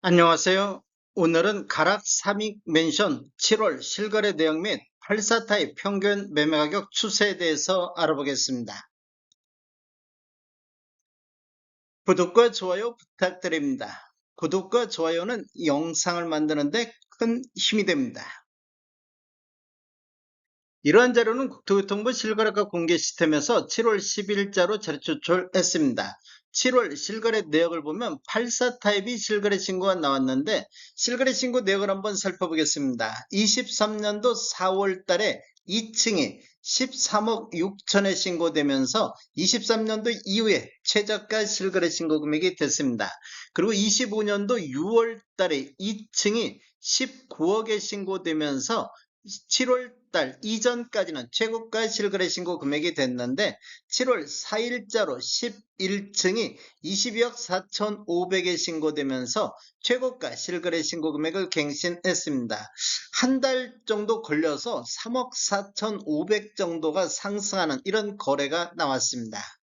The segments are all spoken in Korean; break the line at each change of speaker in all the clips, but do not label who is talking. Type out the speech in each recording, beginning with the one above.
안녕하세요. 오늘은 가락 삼익 맨션 7월 실거래 내용 및 84타입 평균 매매 가격 추세에 대해서 알아보겠습니다. 구독과 좋아요 부탁드립니다. 구독과 좋아요는 영상을 만드는데 큰 힘이 됩니다. 이러한 자료는 국토교통부 실거래가 공개 시스템에서 7월 10일자로 자료 추출했습니다. 7월 실거래 내역을 보면 84 타입이 실거래 신고가 나왔는데 실거래 신고 내역을 한번 살펴보겠습니다. 23년도 4월 달에 2층이 13억 6천에 신고되면서 23년도 이후에 최저가 실거래 신고 금액이 됐습니다. 그리고 25년도 6월 달에 2층이 19억에 신고되면서 7월 달 이전까지는 최고가 실거래 신고 금액이 됐는데 7월 4일자로 11층이 22억 4,500에 신고되면서 최고가 실거래 신고 금액을 갱신했습니다. 한 달 정도 걸려서 3억 4,500 정도가 상승하는 이런 거래가 나왔습니다.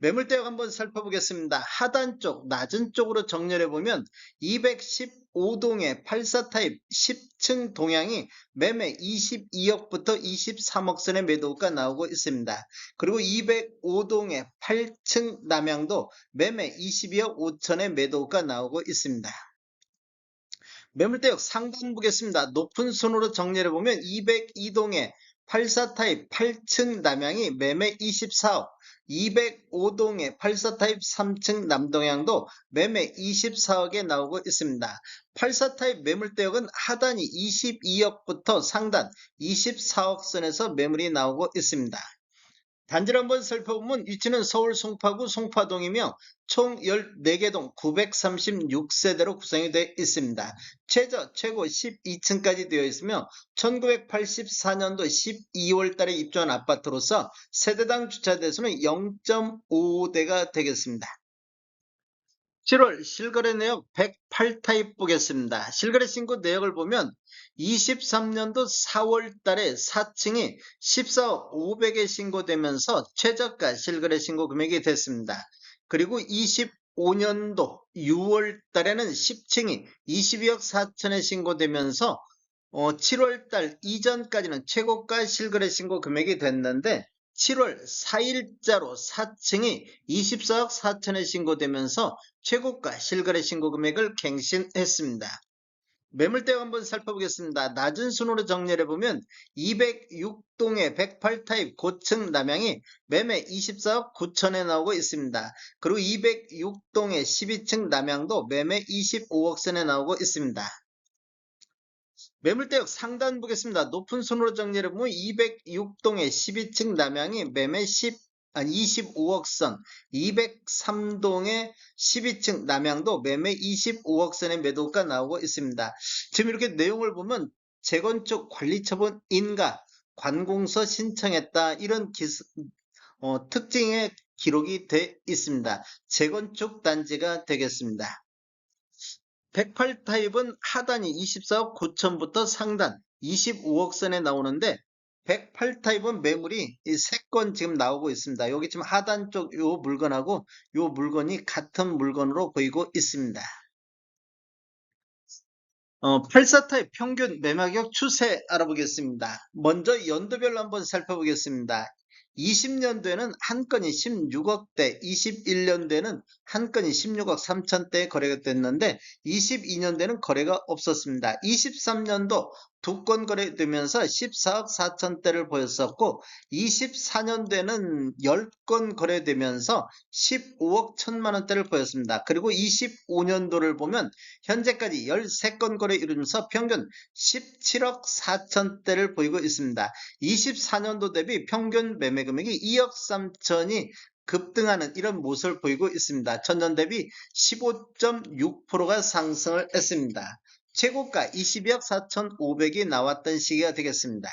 매물대역 한번 살펴보겠습니다. 하단 쪽, 낮은 쪽으로 정렬해 보면 215동의 84타입 10층 동향이 매매 22억부터 23억 선의 매도가 나오고 있습니다. 그리고 205동의 8층 남향도 매매 22억 5천의 매도가 나오고 있습니다. 매물대역 상단 보겠습니다. 높은 순으로 정렬해 보면 202동의 84타입 8층 남향이 매매 24억, 205동의 84타입 3층 남동향도 매매 24억에 나오고 있습니다. 84타입 매물대역은 하단이 22억부터 상단 24억 선에서 매물이 나오고 있습니다. 단지를 한번 살펴보면 위치는 서울 송파구 송파동이며 총 14개 동 936세대로 구성이 되어 있습니다. 최저 최고 12층까지 되어 있으며 1984년도 12월 달에 입주한 아파트로서 세대당 주차 대수는 0.5대가 되겠습니다. 7월 실거래 내역 108타입 보겠습니다. 실거래 신고 내역을 보면 23년도 4월 달에 4층이 14억 500에 신고되면서 최저가 실거래 신고 금액이 됐습니다. 그리고 25년도 6월 달에는 10층이 22억 4천에 신고되면서 어, 7월 달 이전까지는 최고가 실거래 신고 금액이 됐는데 7월 4일자로 4층이 24억 4천에 신고되면서 최고가 실거래 신고 금액을 갱신했습니다. 매물대역 한번 살펴보겠습니다. 낮은 순으로 정렬해 보면 206동의 108타입 고층 남향이 매매 24억 9천에 나오고 있습니다. 그리고 206동의 12층 남향도 매매 25억 선에 나오고 있습니다. 매물대역 상단 보겠습니다. 높은 순으로 정리해 보면 206동의 12층 남향이 매매 10 아니 25억 선, 203동의 12층 남향도 매매 25억 선의 매도가 나오고 있습니다. 지금 이렇게 내용을 보면 재건축 관리처분 인가 관공서 신청했다 이런 기스, 어, 특징의 기록이 돼 있습니다. 재건축 단지가 되겠습니다. 108 타입은 하단이 24억 9천부터 상단 25억 선에 나오는데 108 타입은 매물이 이 세 건 지금 나오고 있습니다. 여기 지금 하단 쪽 요 물건하고 요 물건이 같은 물건으로 보이고 있습니다. 어, 84 타입 평균 매매가격 추세 알아보겠습니다. 먼저 연도별로 한번 살펴보겠습니다. 20년도에는 한 건이 16억대, 21년도에는 한 건이 16억 3천대에 거래가 됐는데 22년도에는 거래가 없었습니다. 23년도 두 건 거래되면서 14억 4천대를 보였었고 24년도에는 10건 거래되면서 15억 1천만 원대를 보였습니다. 그리고 25년도를 보면 현재까지 13건 거래 이루면서 평균 17억 4천대를 보이고 있습니다. 24년도 대비 평균 매매 금액이 2억 3천이 급등하는 이런 모습을 보이고 있습니다. 전년 대비 15.6%가 상승을 했습니다. 최고가 22억 4,500이 나왔던 시기가 되겠습니다.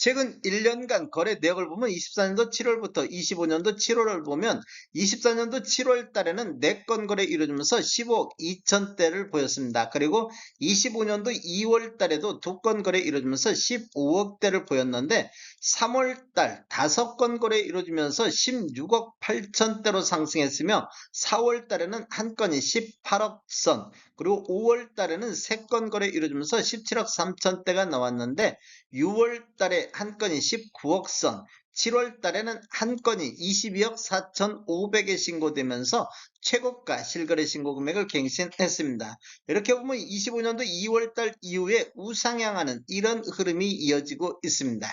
최근 1년간 거래 내역을 보면 24년도 7월부터 25년도 7월을 보면 24년도 7월 달에는 4건 거래 이루어지면서 15억 2천대를 보였습니다. 그리고 25년도 2월 달에도 2건 거래 이루어지면서 15억대를 보였는데 3월 달 5건 거래 이루어지면서 16억 8천대로 상승했으며 4월 달에는 한 건이 18억 선 그리고 5월 달에는 3건 거래 이루어지면서 17억 3천대가 나왔는데 6월 달에 한 건이 19억 선 7월 달에는 한 건이 22억 4,500에 신고되면서 최고가 실거래 신고 금액을 갱신했습니다. 이렇게 보면 25년도 2월 달 이후에 우상향하는 이런 흐름이 이어지고 있습니다.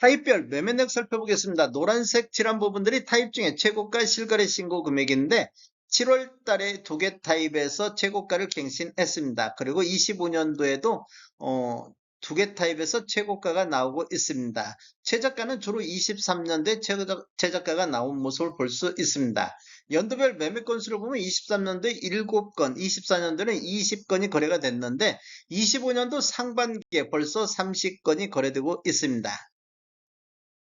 타입별 매매력 살펴보겠습니다. 노란색 칠한 부분들이 타입 중에 최고가 실거래 신고 금액인데 7월 달에 두 개 타입에서 최고가를 갱신했습니다. 그리고 25년도에도 어, 두 개 타입에서 최고가가 나오고 있습니다. 최저가는 주로 23년도에 최저가가 나온 모습을 볼 수 있습니다. 연도별 매매 건수를 보면 23년도에 7건, 24년도에는 20건이 거래가 됐는데 25년도 상반기에 벌써 30건이 거래되고 있습니다.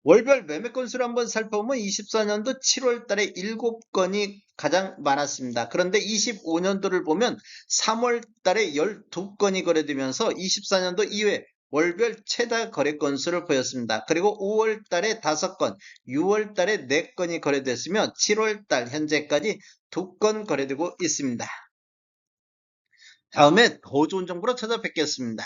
월별 매매 건수를 한번 살펴보면 24년도 7월 달에 7건이 가장 많았습니다. 그런데 25년도를 보면 3월 달에 12건이 거래되면서 24년도 이후에 월별 최다 거래 건수를 보였습니다. 그리고 5월 달에 5건, 6월 달에 4건이 거래됐으며 7월 달 현재까지 2건 거래되고 있습니다. 다음에 더 좋은 정보로 찾아뵙겠습니다.